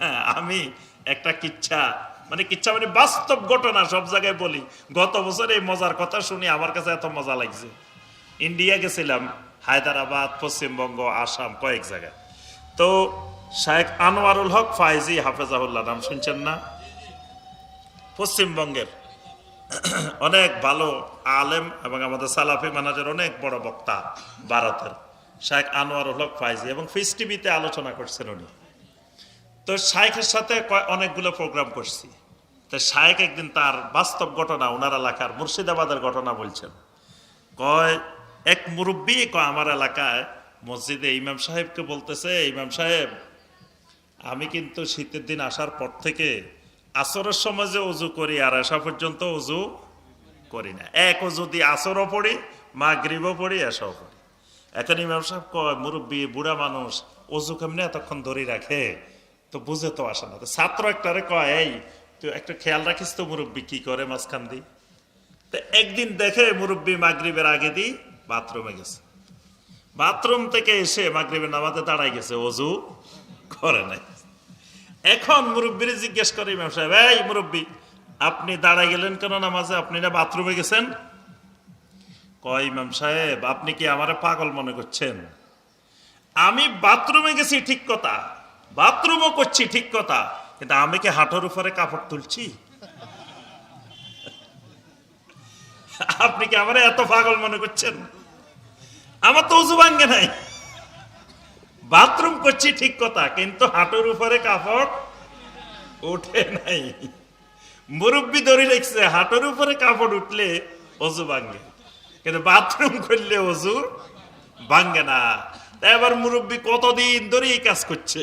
হ্যাঁ আমি একটা কিচ্ছা। মানে কিচ্ছা মানে বাস্তব ঘটনা সব জায়গায় বলি। গত বছর এই মজার কথা শুনি আমার কাছে এত মজা লাগছে। ইন্ডিয়া গেছিলাম, হায়দ্রাবাদ, পশ্চিমবঙ্গ, আসাম, কয়েক জায়গায়। তো শাহেখ আনোয়ারুল হক ফাইজি হাফেজাহুল্লাহ, নাম শুনছেন না? পশ্চিমবঙ্গের অনেক ভালো আলেম এবং আমাদের সালাফি মানাজের অনেক বড় বক্তা ভারতের শাহেখ আনোয়ারুল হক ফাইজি এবং ফিস টিভিতে আলোচনা করছেন উনি। তো শায়েখের সাথে অনেকগুলো প্রোগ্রাম করছি। তো শায়েখ একদিন তার বাস্তব ঘটনা, ওনার এলাকার মুর্শিদাবাদের ঘটনা বলছেন। কয়, এক মুরব্বী কয়, আমার এলাকায় মসজিদে ইমাম সাহেবকে বলতেছে, ইমাম সাহেব, আমি কিন্তু শীতের দিন আসার পর থেকে আসরের সময় যে অজু করি, আর আসা পর্যন্ত উজু করি না। এক অজু দিয়ে আসরও পড়ি মা গ্রীবও পড়ি এসাও পড়ি। এখন ইমাম সাহেব কয়, মুরব্বী, বুড়া মানুষ অজু কেমনি এতক্ষণ ধরে রাখে? তো বুঝে তো আসে না। তো ছাত্র একটারে কয়, এই, তুই একটু খেয়াল রাখিস তো মুরব্বী কি করে মাঝখান দি তো একদিন দেখে মুরব্বী মাগরিবের আগে দি বাথরুমে গেছে। বাথরুম থেকে এসে মাগরিবের নামাতে দাঁড়াই গেছে অজু করে নাই। এখন মুরব্বীর জিজ্ঞেস করে ইমাম সাহেব, এই মুরব্বী, আপনি দাঁড়াই গেলেন কেন নামাজে? আপনি না বাথরুমে গেছেন? কয় ইমাম সাহেব, আপনি কি আমারে পাগল মনে করছেন? আমি বাথরুমে গেছি, ঠিক কথা। বাথরুমও করছি, ঠিক কথা। কিন্তু আমি কি হাঁটুর উপরে কাপড় তুলছি? আপনি কি আমার এত পাগল মনে করছেন? আমার তো উজু ভাঙ্গে নাই। বাথরুম করছি, ঠিক কথা, কিন্তু হাঁটুর উপরে কাপড় উঠে নাই। মুরব্বী ধরে রেখেছে, হাঁটুর উপরে কাপড় উঠলে অজু ভাঙ্গে। কিন্তু বাথরুম করলে অজু ভাঙ্গে না। এবার মুরব্বী কতদিন ধরে এই কাজ করছে?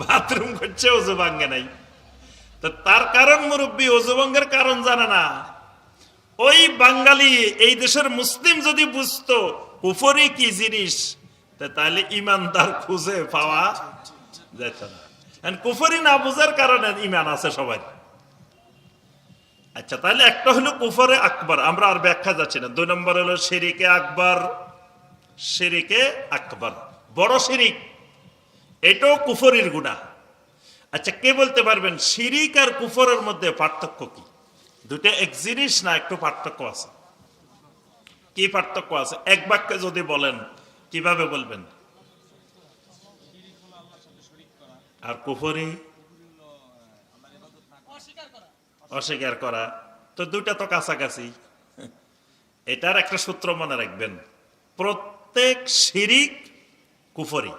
বাথরুম করছে অজু নাই তো তার কারণ মুরব্বী অজু কারণ জানে না। ওই বাঙালি, এই দেশের মুসলিম যদি বুঝতো কুফরি কি জিনিস তাহলে ইমানদার খুঁজে পাওয়া যেত না। কুফরি না বুঝার কারণে ইমান আছে সবাই। আচ্ছা তাহলে একটা হলো কুফরে আকবর, আমরা আর ব্যাখ্যা যাচ্ছি না। দুই নম্বর হলো শিরিকে আকবর শিরিকে আকবর। বড় শিরিক। এটাও কুফরির গুণা। আচ্ছা কে বলতে পারবেন, শিরিক আর কুফরের মধ্যে পার্থক্য কি? দুটো এক জিনিস না একটু পার্থক্য আছে? কি পার্থক্য আছে? এক বাক্যে যদি বলেন, কীভাবে বলবেন? আর কুফরি? অস্বীকার করা। তো দুটা তো কাছাকাছি। এটার একটা সূত্র মনে রাখবেন। প্রত্যেক শিরিক কুফরি।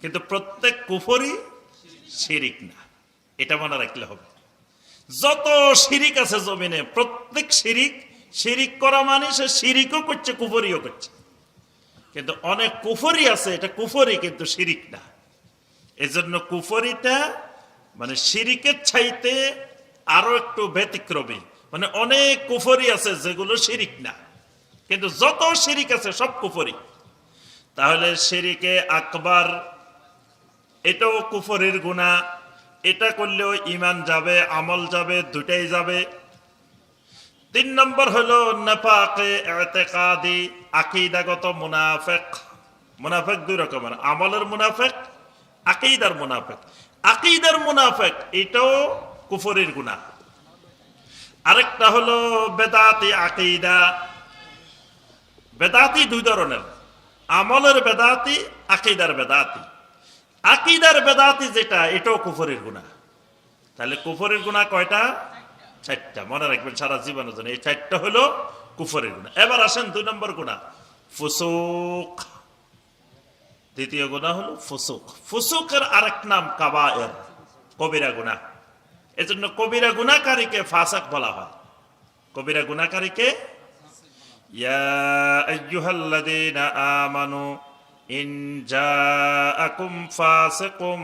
কিন্তু প্রত্যেক কুফরি শিরিক না। এটা মনে রাখলে হবে। যত শিরিক আছে জমিনে, প্রত্যেক শিরিক শিরিক করা মানে সে শিরিকও করছে, কুফরিও করছে। কিন্তু অনেক কুফরি আছে, এটা কুফরি কিন্তু শিরিক না। এজন্য কুফরিটা মানে শিরিকের চাইতে আরও একটু ব্যতিক্রমী। মানে অনেক কুফরি আছে যেগুলো শিরিক না। কিন্তু যত শিরিক আছে সব কুফরি। তাহলে শিরিকে আকবার এটাও কুফরের গুণা। এটা করলেও ইমান যাবে, আমল যাবে দুটাই যাবে। তিন নম্বর হলো আকিদাগত মুনাফেক। মুনাফেক দুই রকমের, আমলের মুনাফেক, আকিদার মুনাফেক। আকিদার মুনাফেক, এটাও কুফরের গুণা। আরেকটা হলো বেদাতি আকিদা। বেদাতি দুই ধরনের, আমলের বেদাতি, আকিদার বেদাতি। আকিদার বেদাতি যেটা, এটাও কুফরের গুণা তাহলে কুফরের গুণা কয়টা? চারটা। মনে রাখবেন, সারা জীবনের জন্য এই চারটা হলো কুফরের গুণা এবার আসেন দুই নম্বর গুণা ফুসুক। দ্বিতীয় গুণা হলো ফুসুক। ফুসুকের আরেক নাম কাবা কাবায়ের, কবিরা গুণা এজন্য কবিরা গুণাকারীকে ফাসাক বলা হয়। কবিরা গুণাকারীকে ইয়া আইয়ুহাল্লাযীনা আমানু ইন জাআকুম ফাসিকুম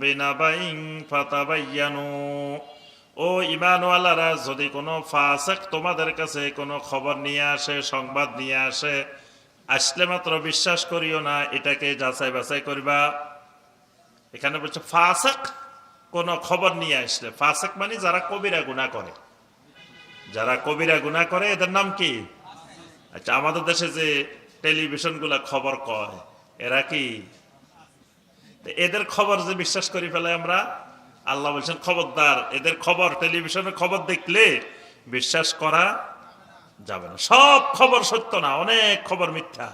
বিনাবাইন ফাতাবায়ানু ও ইমানওয়ালারা যদি কোনো ফাসেক তোমাদের কাছে কোনো খবর নিয়ে আসে, সংবাদ নিয়ে আসে, আসলে মাত্র বিশ্বাস করিও না, এটাকে যাচাই বাছাই করবা। এখানে বলছে, ফাসেক কোনো খবর নিয়ে আসলে। ফাসেক মানে যারা কবিরা গুণা করে। যারা কবিরা গুণা করে, এদের নাম কি? আচ্ছা আমাদের দেশে যে টেলিভিশনগুলা খবর কয় এরা কি? এদের খবর যে বিশ্বাস করি ফেলে আমরা, আল্লাহ বলছেন, খবরদার, এদের খবর টেলিভিশনের খবর দেখলে বিশ্বাস করা যাবে না। সব খবর সত্য না, অনেক খবর মিথ্যা,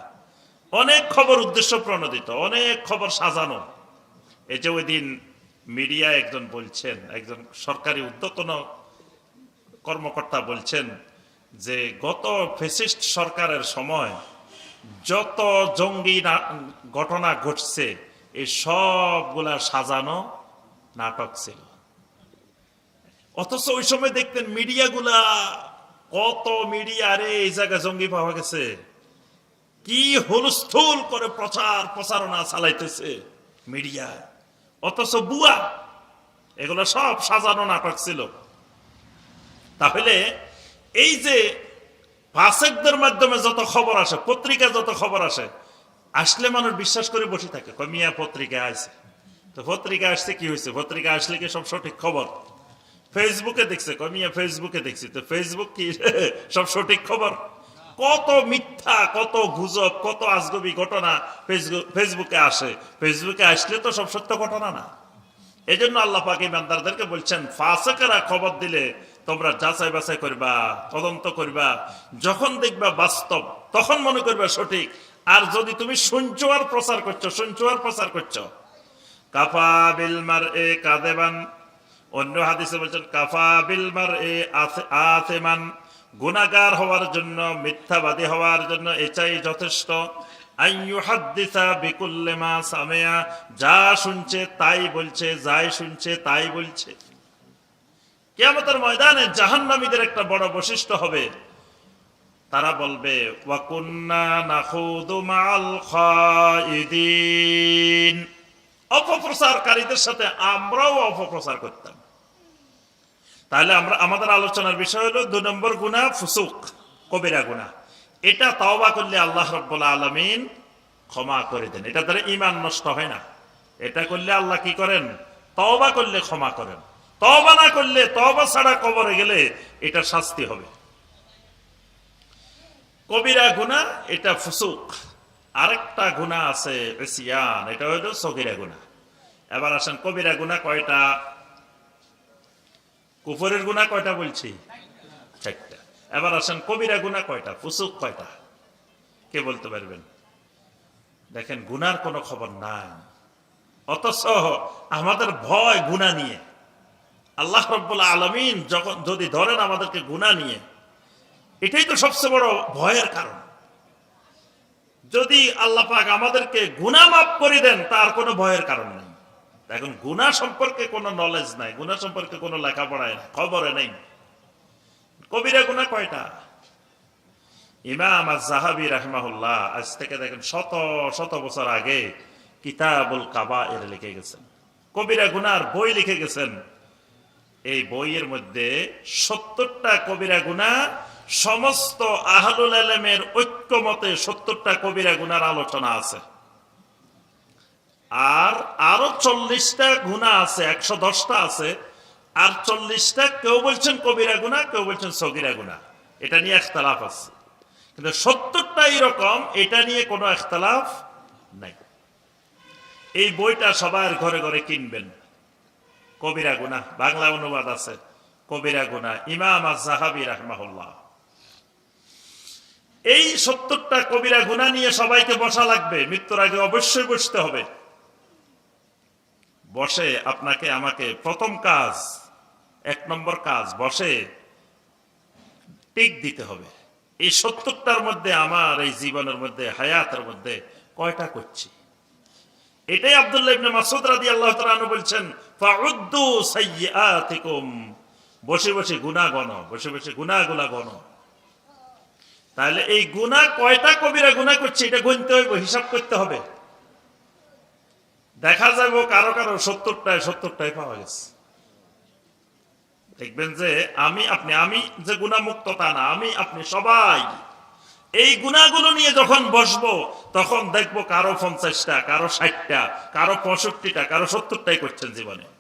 অনেক খবর উদ্দেশ্য প্রণোদিত, অনেক খবর সাজানো। এই যে ওই দিন মিডিয়া একজন বলছেন, একজন সরকারি উদ্যতন কর্মকর্তা বলছেন যে, গত ফেসিস্ট সরকারের সময় যত জঙ্গি ঘটনা ঘটছে, এই সবগুলা সাজানো নাটক ছিল। অথচ ওই সময় দেখতেন মিডিয়াগুলা, কত মিডিয়া রে এই জায়গায় জঙ্গি পাওয়া গেছে। কি হুলস্থুল করে প্রচার প্রচারণা চালাইতেছে মিডিয়া। অথচ বুয়া, এগুলো সব সাজানো নাটক ছিল। তাহলে এই যে ফাসেকদের মাধ্যমে যত খবর আসে পত্রিকা যত খবর আসে, আসলে মানুষ বিশ্বাস করে বসে থাকে কমিয়া পত্রিকায় আসে তো পত্রিকা আসছে, কি হয়েছে? পত্রিকা আসলে কি সব সঠিক খবর? ফেসবুকে দেখছে কমিয়া ফেসবুকে দেখছি। তো ফেসবুক কি সব সঠিক খবর? কত মিথ্যা, কত গুজব, কত আজগবি ঘটনা ফেসবুক আসে। ফেসবুকে আসলে তো সব সত্য ঘটনা না। এই জন্য আল্লাহ পাক ইমানদারদেরকে বলছেন, ফাসেকেরা খবর দিলে তোমরা যাচাই বাছাই করবা, তদন্ত করবা, যখন দেখবা বাস্তব, তখন মনে করবা সঠিক। আর যদি তুমি শুনছো আর প্রচার করছ শুনছো আর প্রচার করছ, কাফা বিলমার এ কাদেবান অন্য হাদিসে বলছেন, কাফা বিলমার এ আথেমান। গুনাগার হওয়ার জন্য, মিথ্যাবাদী হওয়ার জন্য এটাই যথেষ্ট। সামেয়া। যা শুনছে তাই বলছে, যাই শুনছে তাই বলছে। কিয়ামতের ময়দানে জাহান্নামীদের একটা বড় বৈশিষ্ট্য হবে। তারা বলবে অপপ্রচারকারীদের সাথে আমরাও অপপ্রচার করতাম। তাহলে আমরা, আমাদের আলোচনার বিষয় হলো দু নম্বর গুণা, ফুসুক, কবিরা গুণা। এটা তওবা করলে আল্লাহ রব্বুল আলমিন ক্ষমা করে দেন। এটা দ্বারা ইমান নষ্ট হয় না। এটা করলে আল্লাহ কি করেন? তওবা করলে ক্ষমা করেন। তওবা না করলে, তওবা ছাড়া কবরে গেলে এটা শাস্তি হবে। কবিরা গুণা এটা ফুসুক। আরেকটা গুণা আছে এসিয়ান এটা হইল সগিরা গুণা এবার আসেন, কবিরা গুণা কয়টা? কুফরের গুণা কয়টা বলছি? এবার আসেন, কবিরা গুণা কয়টা? ফুসুক কয়টা? কে বলতে পারবেন? দেখেন, গুনার কোনো খবর নাই। অথচ আমাদের ভয় গুণা নিয়ে। আল্লাহ রব্বুল্লা আলমিন যখন যদি ধরেন আমাদেরকে গুণা নিয়ে, এটাই তো সবচেয়ে বড় ভয়ের কারণ। যদি আল্লাহ পাক আমাদেরকে গুণা মাফ করে দেন, তার কোনো ভয়ের কারণ নেই। এখন গুণা সম্পর্কে কোনো নলেজ নাই গুণা সম্পর্কে কোনো লেখাপড়ায় নাই, খবরে নেই। কবিরা গুণা কয়টা? ইমাম জাহাবি রাহমাহুল্লাহ, আজ থেকে দেখেন শত শত বছর আগে কিতাবুল কাবা এর লিখে গেছেন। কবিরা গুনার বই লিখে গেছেন। এই বইয়ের মধ্যে সত্তরটা কবিরা গুণা, সমস্ত আহলুল আলমের ঐক্যমতে সত্তরটা কবিরা গুনার আলোচনা আছে। আর আরও চল্লিশটা গুণা আছে, একশো দশটা আছে। আর চল্লিশটা কেউ বলছেন কবিরা গুণা, কেউ বলছেন সগিরা গুণা। এটা নিয়ে একতলাফ আছে। কিন্তু সত্তরটা এইরকম, এটা নিয়ে কোনো একতলাফ নাই। এই বইটা সবার ঘরে ঘরে কিনবেন। কবিরা গুনা বাংলা অনুবাদ আছে, কবিরা গুনা ইমাম আজ জাহাবি রাহমাহুল্লাহ। এই সত্তরটা কবিরা গুনা নিয়ে সবাইকে বসা লাগবে, মৃত্যুর আগে অবশ্যই বসতে হবে। বসে আপনাকে আমাকে প্রথম কাজ, এক নম্বর কাজ, বসে টিক দিতে হবে। এই সত্তরটার মধ্যে আমার, এই জীবনের মধ্যে, হায়াতের মধ্যে কয়টা করছি? এটাই আব্দুল্লাহ মাসুদ তাআলা আনহু বলছেন বসে বসে গুনাহ গণ, বসে বসে গুনাহগুলা গণ। তাহলে এই গুনাহ কয়টা কবিরা গুনাহ করছে এটা গুনতে হইব, হিসাব করতে হবে। দেখা যাবে কারও কারও সত্তরটায় সত্তরটায় পাওয়া গেছে। দেখবেন যে আমি আপনি, আমি যে গুণামুক্ত তা না, আমি আপনি সবাই। এই গুণাগুলো নিয়ে যখন বসবো, তখন দেখব কারও পঞ্চাশটা, কারও ষাটটা, কারও পঁয়ষট্টিটা, কারও সত্তরটাই করছেন জীবনে।